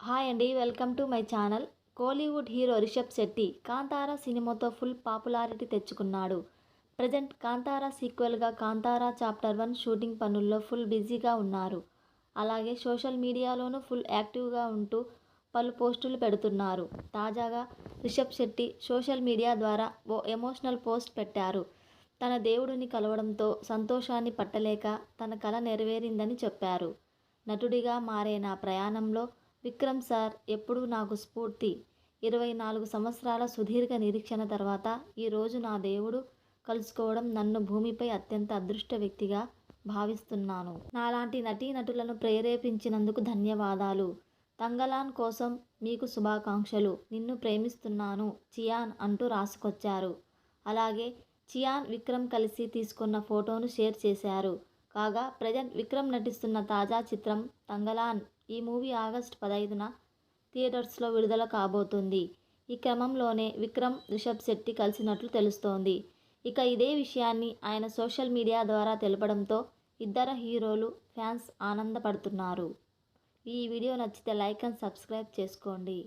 Hi అండి welcome to my channel. Kollywood hero Rishab Shetty Kantara సినిమాతో full popularity తెచ్చుకున్నాడు. Present Kantara సీక్వెల్గా Kantara chapter one shooting పనుల్లో full బిజీగా ఉన్నారు. అలాగే సోషల్ మీడియాలోనూ ఫుల్ యాక్టివ్గా ఉంటూ పలు పోస్టులు పెడుతున్నారు. తాజాగా రిషబ్ శెట్టి సోషల్ మీడియా ద్వారా ఓ ఎమోషనల్ పోస్ట్ పెట్టారు. తన దేవుడిని కలవడంతో సంతోషాన్ని పట్టలేక తన కళ నెరవేరిందని చెప్పారు. నటుడిగా మారే నా ప్రయాణంలో విక్రమ్ సార్ ఎప్పుడూ నాకు స్ఫూర్తి. ఇరవై నాలుగు సంవత్సరాల సుదీర్ఘ నిరీక్షణ తర్వాత ఈరోజు నా దేవుడు కలుసుకోవడం నన్ను భూమిపై అత్యంత అదృష్ట వ్యక్తిగా భావిస్తున్నాను. నాలాంటి నటీనటులను ప్రేరేపించినందుకు ధన్యవాదాలు. తంగలాన్ కోసం మీకు శుభాకాంక్షలు. నిన్ను ప్రేమిస్తున్నాను. చియాన్ అంటూ రాసుకొచ్చారు. అలాగే చియాన్ విక్రమ్ కలిసి తీసుకున్న ఫోటోను షేర్ చేశారు. కాగా ప్రజెంట్ విక్రమ్ నటిస్తున్న తాజా చిత్రం తంగలాన్ ఈ మూవీ ఆగస్ట్ పదహైదున థియేటర్స్లో విడుదల కాబోతుంది. ఈ క్రమంలోనే విక్రమ్ రిషబ్ శెట్టి కలిసినట్లు తెలుస్తోంది. ఇక ఇదే విషయాన్ని ఆయన సోషల్ మీడియా ద్వారా తెలపడంతో ఇద్దరు హీరోలు ఫ్యాన్స్ ఆనందపడుతున్నారు. ఈ వీడియో నచ్చితే లైక్ అండ్ సబ్స్క్రైబ్ చేసుకోండి.